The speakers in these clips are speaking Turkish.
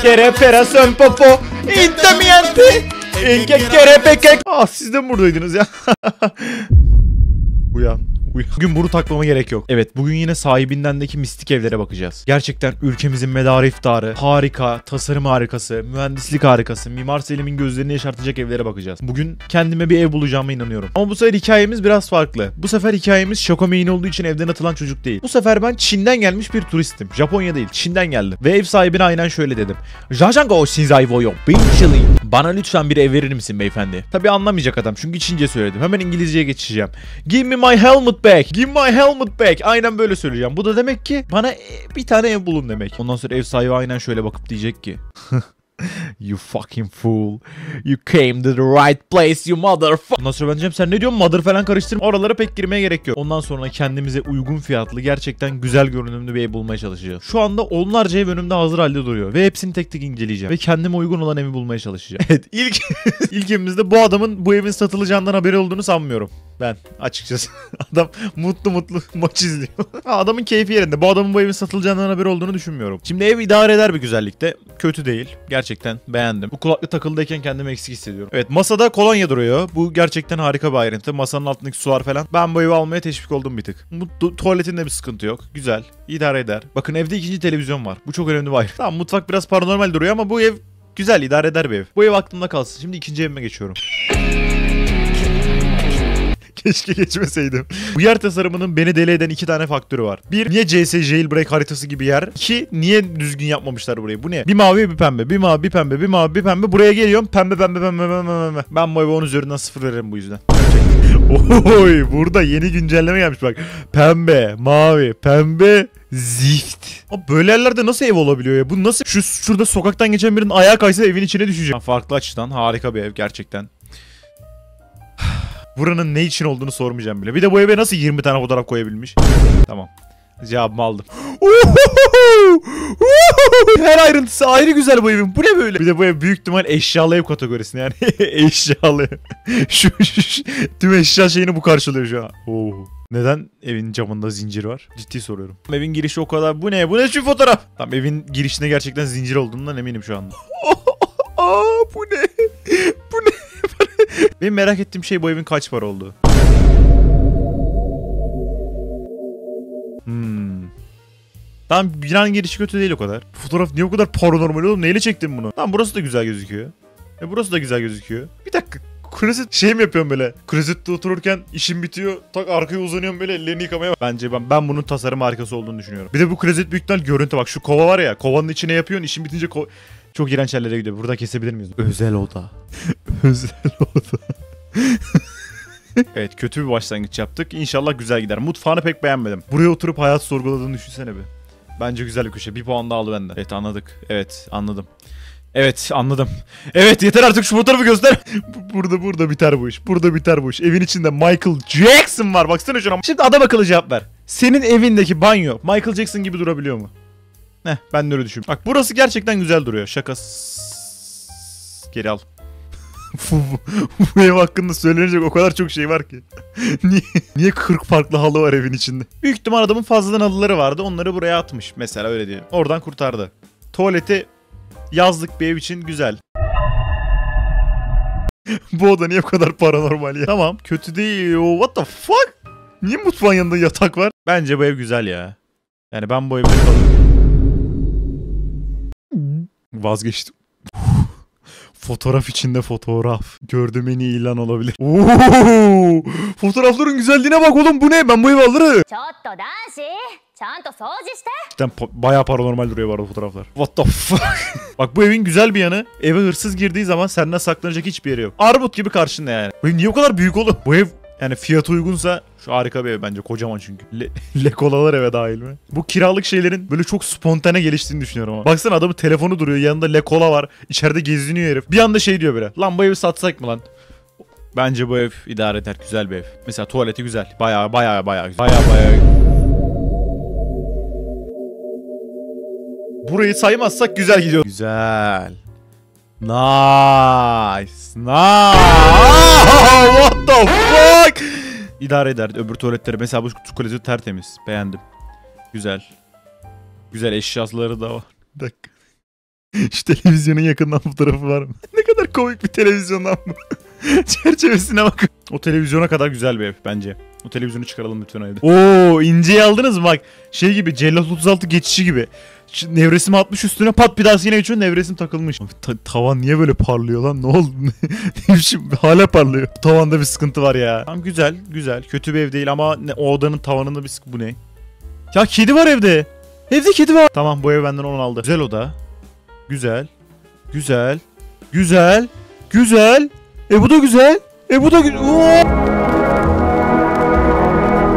Quiere operación popo intamiante. El que quiere peke. Ah siz de buradaydınız ya? Uyan. Bugün bunu takmama gerek yok. Evet bugün yine sahibindendeki mistik evlere bakacağız. Gerçekten ülkemizin medarı iftarı, harika, tasarım harikası, mühendislik harikası, Mimar Selim'in gözlerini yaşartacak evlere bakacağız. Bugün kendime bir ev bulacağıma inanıyorum. Ama bu sefer hikayemiz biraz farklı. Bu sefer hikayemiz Şokomeyin olduğu için evden atılan çocuk değil. Bu sefer ben Çin'den gelmiş bir turistim. Japonya değil, Çin'den geldim. Ve ev sahibine aynen şöyle dedim. Jajango Shinzai Woyo Binchili. Bana lütfen bir ev verir misin beyefendi? Tabi anlamayacak adam çünkü Çince söyledim. Hemen İngilizceye geçeceğim. Give me my helmet back. Give my helmet back. Aynen böyle söyleyeceğim. Bu da demek ki bana e, bir tane ev bulun demek. Ondan sonra ev sahibi aynen şöyle bakıp diyecek ki. You fucking fool. You came to the right place you motherfucker. Ondan sonra ben sen ne diyorsun mother falan karıştırma. Oralara pek girmeye gerek yok. Ondan sonra kendimize uygun fiyatlı gerçekten güzel görünümlü bir ev bulmaya çalışacağız. Şu anda onlarca ev önümde hazır halde duruyor. Ve hepsini tek tek inceleyeceğim. Ve kendime uygun olan evi bulmaya çalışacağım. Evet ilk, ilk evimizde bu adamın bu evin satılacağından haberi olduğunu sanmıyorum. Ben açıkçası. Adam mutlu mutlu maç izliyor. Adamın keyfi yerinde. Bu adamın bu evin satılacağından haberi olduğunu düşünmüyorum. Şimdi ev idare eder bir güzellikte. Kötü değil. Gerçekten beğendim. Bu kulaklık takıldayken kendimi eksik hissediyorum. Evet masada kolonya duruyor. Bu gerçekten harika bir ayrıntı. Masanın altındaki sular falan. Ben bu evi almaya teşvik oldum bir tık. Bu tu- tuvaletinde bir sıkıntı yok. Güzel. idare eder. Bakın evde ikinci televizyon var. Bu çok önemli bir ayrıntı. Tamam mutfak biraz paranormal duruyor ama bu ev güzel idare eder bir ev. Bu ev aklımda kalsın. Şimdi ikinci evime geçiyorum. Keşke geçmeseydim. Bu yer tasarımının beni deli eden iki tane faktörü var. Bir, niye CS Jailbreak haritası gibi yer? İki, niye düzgün yapmamışlar burayı? Bu ne? Bir mavi bir pembe, bir mavi bir pembe, bir mavi bir pembe. Buraya geliyorum pembe pembe pembe pembe pembe. Ben bu eve 10 üzerinden sıfır veririm bu yüzden. Oy burada yeni güncelleme gelmiş bak. Pembe, mavi, pembe, zift. Abi böyle yerlerde nasıl ev olabiliyor ya? Bu nasıl? Şu şurada sokaktan geçen birinin ayağı kaysa evin içine düşecek. Farklı açıdan harika bir ev gerçekten. Buranın ne için olduğunu sormayacağım bile. Bir de bu eve nasıl 20 tane fotoğraf koyabilmiş? tamam. Cevabımı aldım. Her ayrıntısı ayrı güzel bu evin. Bu ne böyle? Bir de bu ev büyük ihtimal eşyalı ev kategorisinde yani. eşyalı. şu, şu, şu- tüm eşya şeyini bu karşılıyor şu an. Oo. Neden evin camında zincir var? Ciddi soruyorum. Evin girişi o kadar. Bu ne? Bu ne şu fotoğraf? Tamam evin girişinde gerçekten zincir olduğundan eminim şu anda. Aa bu ne? Bu ne? Benim merak ettiğim şey bu evin kaç para olduğu. Hmm. Tamam binanın girişi kötü değil o kadar. Fotoğraf niye o kadar paranormal oğlum? Neyle çektin bunu? Tamam burası da güzel gözüküyor. E burası da güzel gözüküyor. Bir dakika. Klozet şey mi yapıyorum böyle? Klozette otururken işim bitiyor. Tak arkaya uzanıyorum böyle ellerini yıkamaya. Bence ben, ben bunun tasarım harikası olduğunu düşünüyorum. Bir de bu klozet büyük görüntü bak. Şu kova var ya. Kovanın içine yapıyorsun. işin bitince ko- çok iğrenç yerlere gidiyor. Burada kesebilir miyiz? Özel oda. Özel oda. evet kötü bir başlangıç yaptık. İnşallah güzel gider. Mutfağını pek beğenmedim. Buraya oturup hayat sorguladığını düşünsene bir. Bence güzel bir köşe. Bir puan daha aldı benden. Evet anladık. Evet anladım. Evet anladım. Evet yeter artık şu fotoğrafı göster. Bu- burada burada biter bu iş. Burada biter bu iş. Evin içinde Michael Jackson var. Baksana şuna. Şimdi adam akıllı cevap ver. Senin evindeki banyo Michael Jackson gibi durabiliyor mu? Heh ben de öyle düşünüyorum. Bak burası gerçekten güzel duruyor. Şaka. Geri al. bu, ev hakkında söylenecek o kadar çok şey var ki. niye, niye 40 farklı halı var evin içinde? Büyük ihtimal adamın fazladan halıları vardı. Onları buraya atmış. Mesela öyle diyelim. Oradan kurtardı. Tuvaleti yazlık bir ev için güzel. bu oda niye bu kadar paranormal ya? Tamam kötü değil. What the fuck? Niye mutfağın yanında yatak var? Bence bu ev güzel ya. Yani ben bu evde kalırım. Vazgeçtim. fotoğraf içinde fotoğraf. Gördüğüm en iyi ilan olabilir. Oo! Fotoğrafların güzelliğine bak oğlum bu ne? Ben bu evi alırım. Cidden pa bayağı paranormal duruyor var o fotoğraflar. What the fuck? bak bu evin güzel bir yanı eve hırsız girdiği zaman senden saklanacak hiçbir yeri yok. Armut gibi karşında yani. Bu ev niye bu kadar büyük oğlum? Bu ev yani fiyatı uygunsa şu harika bir ev bence kocaman çünkü. Le lekolalar eve dahil mi? Bu kiralık şeylerin böyle çok spontane geliştiğini düşünüyorum ama. Baksana adamın telefonu duruyor yanında lekola var. İçeride geziniyor herif. Bir anda şey diyor böyle. Lan bu evi satsak mı lan? Bence bu ev idare eder. Güzel bir ev. Mesela tuvaleti güzel. Baya baya baya güzel. Baya baya Burayı saymazsak güzel gidiyor. Güzel. Nice. Nice. What the fuck? İdare eder. Öbür tuvaletleri mesela bu tuvaleti tertemiz. Beğendim. Güzel. Güzel eşyaları da var. Bir dakika. Şu televizyonun yakından fotoğrafı var mı? ne kadar komik bir televizyon lan bu. Çerçevesine bakın. O televizyona kadar güzel bir ev bence. O televizyonu çıkaralım lütfen evde. Oo inceyi aldınız mı bak. Şey gibi Cellat 36 geçişi gibi. Şu nevresimi atmış üstüne pat bir daha yine geçiyor nevresim takılmış. Abi, ta- tavan niye böyle parlıyor lan ne oldu? ne biçim hala parlıyor. Tavanda bir sıkıntı var ya. Tamam güzel güzel kötü bir ev değil ama ne, o odanın tavanında bir sıkıntı. Bu ne? Ya kedi var evde. Evde kedi var. Tamam bu ev benden onu aldı. Güzel oda. Güzel. Güzel. Güzel. Güzel. E bu da güzel. E bu da güzel.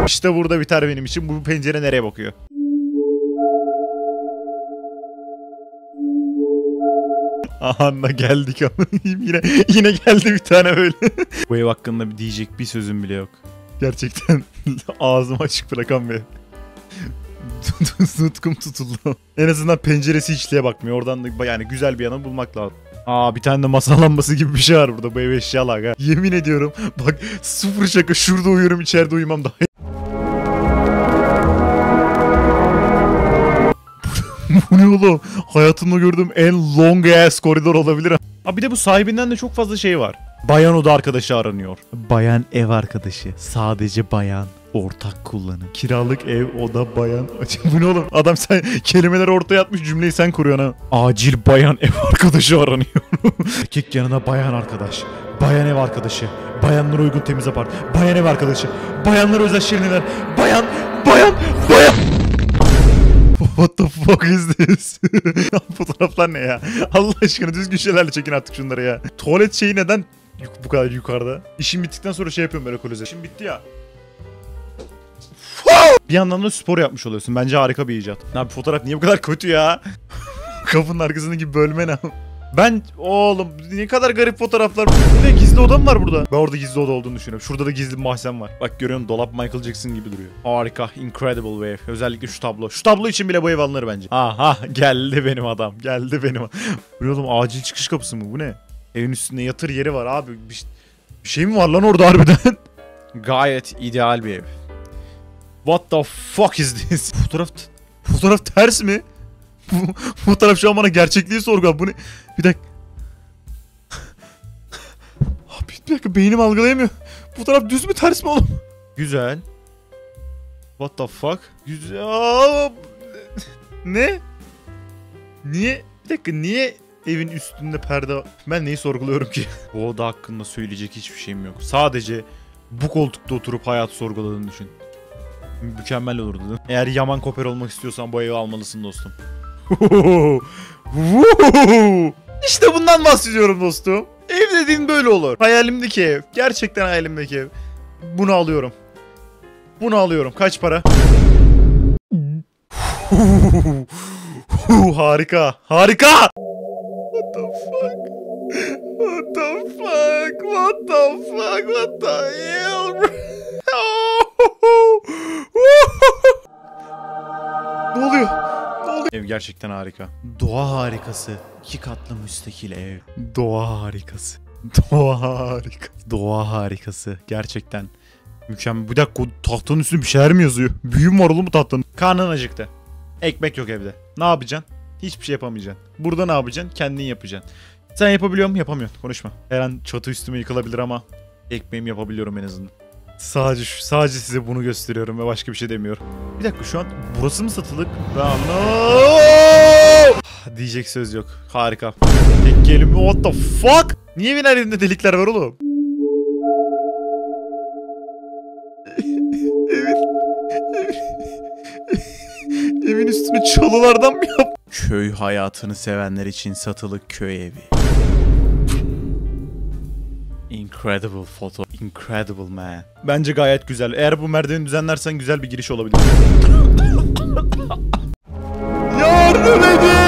İşte burada biter benim için. Bu pencere nereye bakıyor? Aha geldik ama yine yine geldi bir tane böyle. Bu ev hakkında bir diyecek bir sözüm bile yok. Gerçekten ağzımı açık bırakan bir ev. Nutkum tutuldu. En azından penceresi içliğe bakmıyor. Oradan da yani güzel bir yanı bulmak lazım. Aa bir tane de masa lambası gibi bir şey var burada. Bu ev eşyalar ha. Yemin ediyorum. Bak sıfır şaka. Şurada uyuyorum içeride uyumam daha oğlum? Hayatımda gördüğüm en long ass koridor olabilir. Ha bir de bu sahibinden de çok fazla şey var. Bayan oda arkadaşı aranıyor. Bayan ev arkadaşı. Sadece bayan. Ortak kullanım. Kiralık ev, oda, bayan. bu ne oğlum? Adam sen kelimeleri ortaya atmış cümleyi sen kuruyorsun ha. Acil bayan ev arkadaşı aranıyor. Erkek yanına bayan arkadaş. Bayan ev arkadaşı. Bayanlara uygun temiz apart. Bayan ev arkadaşı. Bayanlara özel şirineler. Bayan, bayan, bayan. What the fuck is this? Fotoğraflar ne ya? Allah aşkına düzgün şeylerle çekin artık şunları ya. Tuvalet şeyi neden bu kadar yukarıda? İşim bittikten sonra şey yapıyorum böyle kolize. İşim bitti ya. Bir yandan da spor yapmış oluyorsun. Bence harika bir icat. Abi fotoğraf niye bu kadar kötü ya? Kapının arkasındaki bölme ne? Ben oğlum ne kadar garip fotoğraflar. De gizli oda mı var burada? Ben orada gizli oda olduğunu düşünüyorum. Şurada da gizli bir mahzen var. Bak görüyorsun dolap Michael Jackson gibi duruyor. Harika. Incredible ev. Özellikle şu tablo. Şu tablo için bile bu ev alınır bence. Aha geldi benim adam. Geldi benim. Ne oğlum acil çıkış kapısı mı? Bu ne? Evin üstünde yatır yeri var abi. Bir, bir şey mi var lan orada harbiden? Gayet ideal bir ev. What the fuck is this? Fotoğraf fotoğraf ters mi? Fotoğraf şu an bana gerçekliği sorgu. Bu ne? Bir dakika. Abi bir dakika beynim algılayamıyor. Fotoğraf düz mü ters mi oğlum? Güzel. What the fuck? Güzel. Aa, Ne? Niye? Bir dakika niye evin üstünde perde? Ben neyi sorguluyorum ki? Bu oda hakkında söyleyecek hiçbir şeyim yok. Sadece bu koltukta oturup hayat sorguladığını düşün. Mükemmel olurdu değil mi? Eğer Yaman Koper olmak istiyorsan bu evi almalısın dostum. İşte bundan bahsediyorum dostum. Ev dediğin böyle olur. Hayalimdeki ev. Gerçekten hayalimdeki ev. Bunu alıyorum. Bunu alıyorum. Kaç para? Harika. Harika. What the fuck? What the fuck? What the fuck? What the hell? Gerçekten harika. Doğa harikası. İki katlı müstakil ev. Doğa harikası. Doğa harikası. Doğa harikası. Gerçekten. Mükemmel. Bir dakika tahtanın üstünde bir şeyler mi yazıyor? Büyüm var oğlum bu tahtanın. Karnın acıktı. Ekmek yok evde. Ne yapacaksın? Hiçbir şey yapamayacaksın. Burada ne yapacaksın? Kendin yapacaksın. Sen yapabiliyor musun? Yapamıyorsun. Konuşma. Her an çatı üstüme yıkılabilir ama ekmeğimi yapabiliyorum en azından. Sadece şu- sadece size bunu gösteriyorum ve başka bir şey demiyorum. Bir dakika şu an burası mı satılık? Ben no! Diyecek söz yok. Harika. Tek kelime what the fuck? Niye her yerinde delikler var oğlum? evin, evin üstünü çalılardan mı yap? Köy hayatını sevenler için satılık köy evi. Incredible photo. Incredible man. Bence gayet güzel. Eğer bu merdiveni düzenlersen güzel bir giriş olabilir. Yardım edin!